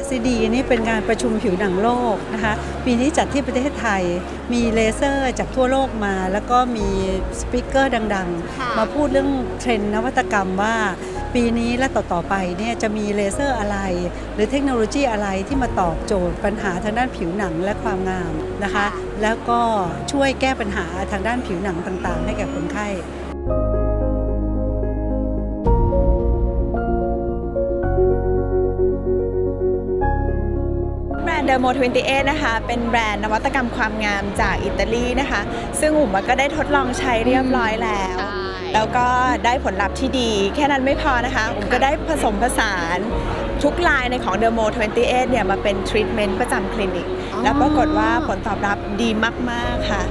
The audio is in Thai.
RCD นี่เป็นงานประชุมผิวหนังโลกนะคะปีนี้จัดที่ประเทศไทย มีเลเซอร์จากทั่วโลกมา แล้วก็มีสปิเกอร์ดังค่ะๆมาพูดเรื่องเทรนด์นวัตกรรมว่าปีนี้และต่อ ๆ ไปเนี่ยจะมีเลเซอร์อะไร หรือเทคโนโลยีอะไรที่มาตอบโจทย์ปัญหาทางด้านผิวหนังและความงามนะคะ แล้วก็ช่วยแก้ปัญหาทางด้านผิวหนังต่างๆ ให้แก่คนไข้ แบรนด์ Dermo 28 นะคะ เป็นแบรนด์นวัตกรรมความงามจากอิตาลีนะคะ ซึ่งอุ๋มก็ได้ทดลองใช้เรียบร้อยแล้วใช่แล้วก็ได้ผลลัพธ์ที่ดี แค่นั้นไม่พอนะคะ อุ๋มก็ได้ผสมผสานทุกลายในของ Dermo 28 เนี่ยมาเป็นทรีทเมนต์ประจำคลินิก แล้วปรากฏว่าผลตอบรับดีมาก ๆ ค่ะ